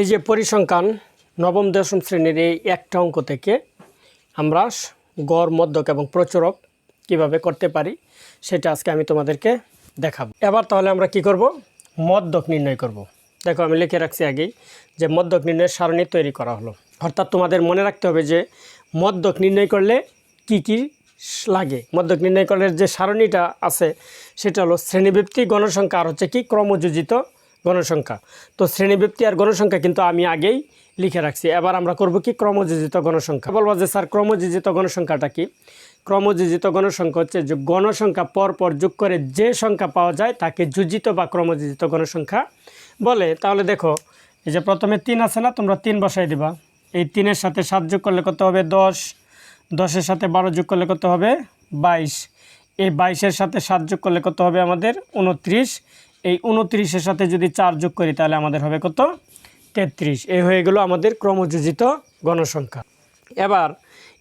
এই যে পরিসংখ্যান নবম, দশম শ্রেণির এই একটা অঙ্ক থেকে আমরা গড়, মধ্যক এবং প্রচুরক কীভাবে করতে পারি সেটা আজকে আমি তোমাদেরকে দেখাবো। এবার তাহলে আমরা কি করব? মধ্যক নির্ণয় করব। দেখো আমি লিখে রাখছি আগেই যে মধ্যক নির্ণয়ের সারণী তৈরি করা হলো। অর্থাৎ তোমাদের মনে রাখতে হবে যে মধ্যক নির্ণয় করলে কি কি লাগে? মধ্যক নির্ণয় করলে যে সারণীটা আছে সেটা হলো শ্রেণীবৃত্তি গণসংখ্যা আর হচ্ছে কি ক্রমযোজিত গণসংখ্যা। তো শ্রেণীব্যক্তি আর গণসংখ্যা কিন্তু আমি আগেই লিখে রাখছি। এবার আমরা করব কি ক্রমযোজিত গণসংখ্যা? বলব যে স্যার, ক্রমযোজিত গণসংখ্যাটা কি? ক্রমযোজিত গণসংখ্যা হচ্ছে যে গণসংখ্যা পর পর যোগ করে যে সংখ্যা পাওয়া যায় তাকে যোজিত বা ক্রমযোজিত গণসংখ্যা বলে। তাহলে দেখো, এই যে প্রথমে তিন আছে না, তোমরা তিন বসাই দিবা। এই তিনের সাথে সাত যোগ করলে কত হবে? দশ। দশের সাথে বারো যোগ করলে কত হবে? বাইশ। এই বাইশের সাথে সাত যোগ করলে কত হবে আমাদের? উনত্রিশ। এই উনত্রিশের সাথে যদি চার যোগ করি, তাহলে আমাদের হবে কত? তেত্রিশ। এই হয়ে গেল আমাদের ক্রমযোজিত গণসংখ্যা। এবার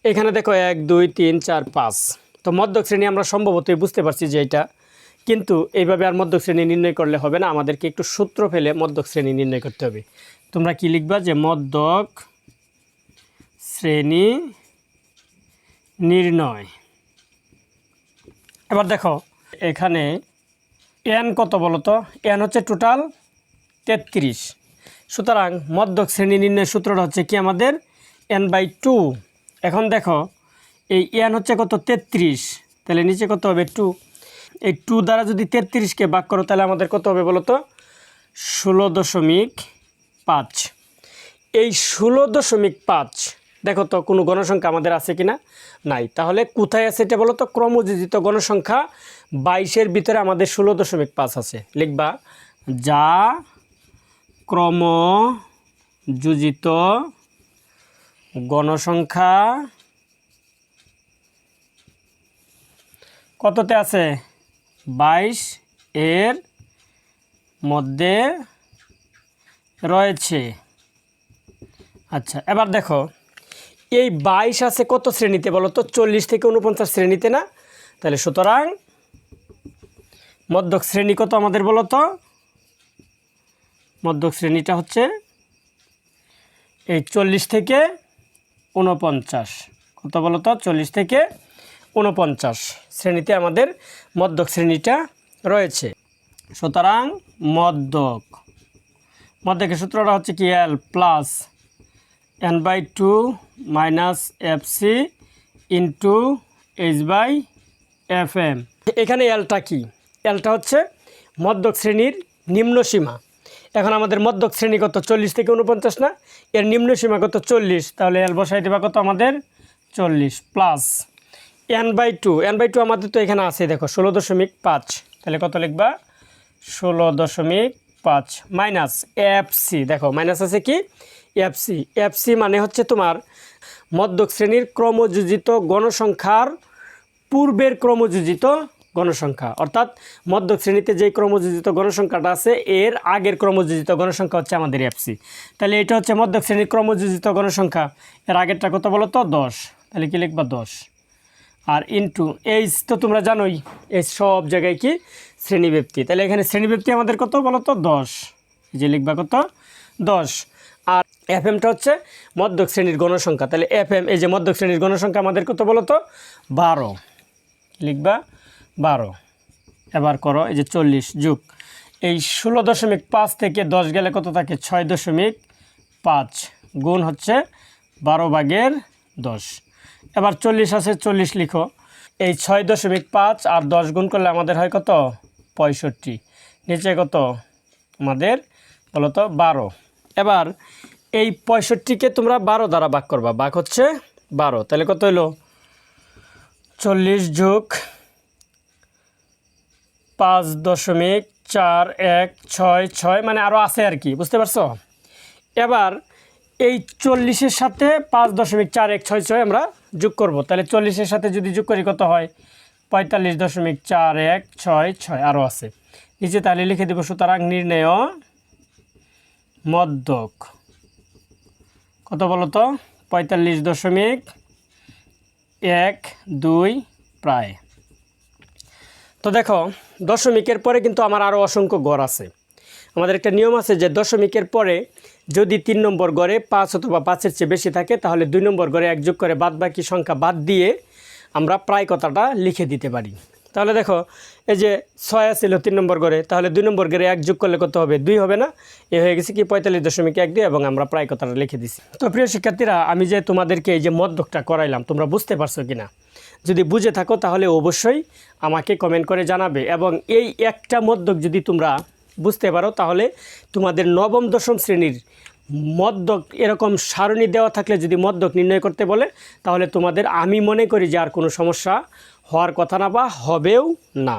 এখানে দেখো এক, দুই, তিন, চার, পাঁচ। তো মধ্যক শ্রেণি আমরা সম্ভবতই বুঝতে পারছি যে এটা। কিন্তু এইভাবে আর মধ্যক শ্রেণি নির্ণয় করলে হবে না, আমাদেরকে একটু সূত্র ফেলে মধ্যক শ্রেণি নির্ণয় করতে হবে। তোমরা কি লিখবা যে মধ্যক শ্রেণি নির্ণয়? এবার দেখো, এখানে এন কত বলো তো? এন হচ্ছে টোটাল তেত্রিশ। সুতরাং মধ্যক শ্রেণি নির্ণয়ের সূত্রটা হচ্ছে কি আমাদের? N by two. এখন দেখো, এই এন হচ্ছে কত? তেত্রিশ। তাহলে নিচে কত হবে? টু। এই টু দ্বারা যদি তেত্রিশকে ভাগ করো, তাহলে আমাদের কত হবে বলো তো? ষোলো দশমিক পাঁচ। এই ষোলো দশমিক পাঁচ দেখো তো, কোনো গণসংখ্যা আমাদের আছে কি না নাই। তাহলে কোথায় আছে এটা বলো তো? ক্রমযোজিত গণসংখ্যা বাইশের ভিতরে আমাদের ষোলো দশমিক পাঁচ আছে। লিখবা, যা ক্রমযোজিত গণসংখ্যা কততে আছে? বাইশ এর মধ্যে রয়েছে। আচ্ছা এবার দেখো এই বাইশ আছে কত শ্রেণীতে বলো তো? চল্লিশ থেকে উনপঞ্চাশ শ্রেণীতে না? তাহলে সুতরাং মধ্যক শ্রেণি কত আমাদের বলো তো? মধ্যক শ্রেণীটা হচ্ছে এই চল্লিশ থেকে উনপঞ্চাশ কত বলো তো? চল্লিশ থেকে উনপঞ্চাশ শ্রেণীতে আমাদের মধ্যক শ্রেণীটা রয়েছে। সুতরাং মধ্যক। মধ্যকের সূত্রটা হচ্ছে কি? L plus N by two minus F C into H by F M এখানে এলটা কি? এলটা হচ্ছে মধ্যক শ্রেণির নিম্ন সীমা। এখন আমাদের মধ্যক শ্রেণি কত? চল্লিশ থেকে উনপঞ্চাশ না? এর নিম্ন সীমা কত? চল্লিশ। তাহলে এল বসাই দেবা কত আমাদের? চল্লিশ plus N by two N by two আমাদের তো এখানে আছে, দেখো, ষোলো দশমিক পাঁচ। তাহলে কত লিখবা? ষোলো দশমিক পাঁচ মাইনাস এফ সি দেখো মাইনাস আছে কি? এফ সি মানে হচ্ছে তোমার মধ্যক শ্রেণির ক্রমযোজিত গণসংখ্যার পূর্বের ক্রমযোজিত গণসংখ্যা। অর্থাৎ মধ্যক শ্রেণীতে যে ক্রমযোজিত গণসংখ্যাটা আছে, এর আগের ক্রমযোজিত গণসংখ্যা হচ্ছে আমাদের এফসি তাহলে এটা হচ্ছে মধ্যক শ্রেণির ক্রমযোজিত গণসংখ্যা। এর আগেরটা কত বলো তো? দশ। তাহলে কি লিখবা? দশ। আর ইনটু এইচ তো তোমরা জানোই এই সব জায়গায় কি? শ্রেণীব্যক্তি। তাহলে এখানে শ্রেণীব্যক্তি আমাদের কত বলো তো? দশ। যে লিখবা কত? দশ। এফ এমটা হচ্ছে মধ্যক শ্রেণির গণসংখ্যা। তাহলে এফ এম এই যে মধ্যক শ্রেণির গণসংখ্যা আমাদের কত বলো তো, বারো। লিখবা বারো। এবার করো, এই যে চল্লিশ, যুগ। এই ষোলো দশমিক পাঁচ থেকে দশ গেলে কত থাকে? ছয় দশমিক পাঁচ। গুণ হচ্ছে বারো ভাগের দশ। এবার চল্লিশ আছে, চল্লিশ লিখো। এই ছয় দশমিক পাঁচ আর দশ গুণ করলে আমাদের হয় কত? পঁয়ষট্টি। নিচে কত? আমাদের, বলো তো, বারো। এবার এই পঁয়ষট্টিকে তোমরা বারো দ্বারা ভাগ করবা। ভাগ হচ্ছে বারো। তাহলে কত হলো চল্লিশ যোগ পাঁচ দশমিক চার এক ছয় ছয় মানে আরও আছে আর কি, বুঝতে পারছ? এবার এই চল্লিশের সাথে পাঁচ দশমিক চার এক ছয় ছয় আমরা যোগ করব। তাহলে চল্লিশের সাথে যদি যোগ করি কত হয়? পঁয়তাল্লিশ দশমিক চার এক ছয় ছয় আরও আছে। নিচে তাহলে লিখে দেবো, সুতরাং নির্ণয় মধ্যক। কত বলো তো? পঁয়তাল্লিশ দশমিক এক দুই প্রায়। তো দেখো, দশমিকের পরে কিন্তু আমার আরও অসংখ্য গড় আছে। আমাদের একটা নিয়ম আছে যে দশমিকের পরে যদি তিন নম্বর গড়ে পাঁচ অথবা পাঁচের চেয়ে বেশি থাকে, তাহলে দুই নম্বর গড়ে এক যোগ করে বাদ বাকি সংখ্যা বাদ দিয়ে আমরা প্রায় কথাটা লিখে দিতে পারি। তাহলে দেখো, এই যে ছয় ছিল তিন নম্বর ঘরে তাহলে দুই নম্বর গড়ে এক যোগ করলে কত হবে? দুই হবে না? এ হয়ে গেছে কি পঁয়তাল্লিশ দশমিক এক দুই এবং আমরা প্রায় কথাটা লিখে দিছি। তো প্রিয় শিক্ষার্থীরা, আমি যে তোমাদেরকে এই যে মদ্যকটা করাইলাম, তোমরা বুঝতে পারছ কি না? যদি বুঝে থাকো তাহলে অবশ্যই আমাকে কমেন্ট করে জানাবে এবং এই একটা মদ্যক যদি তোমরা বুঝতে পারো, তাহলে তোমাদের নবম, দশম শ্রেণির মদ্যক এরকম সারণী দেওয়া থাকলে যদি মদ্যক নির্ণয় করতে বলে, তাহলে তোমাদের আমি মনে করি যে আর কোনো সমস্যা হওয়ার কথা না বা হবেও না।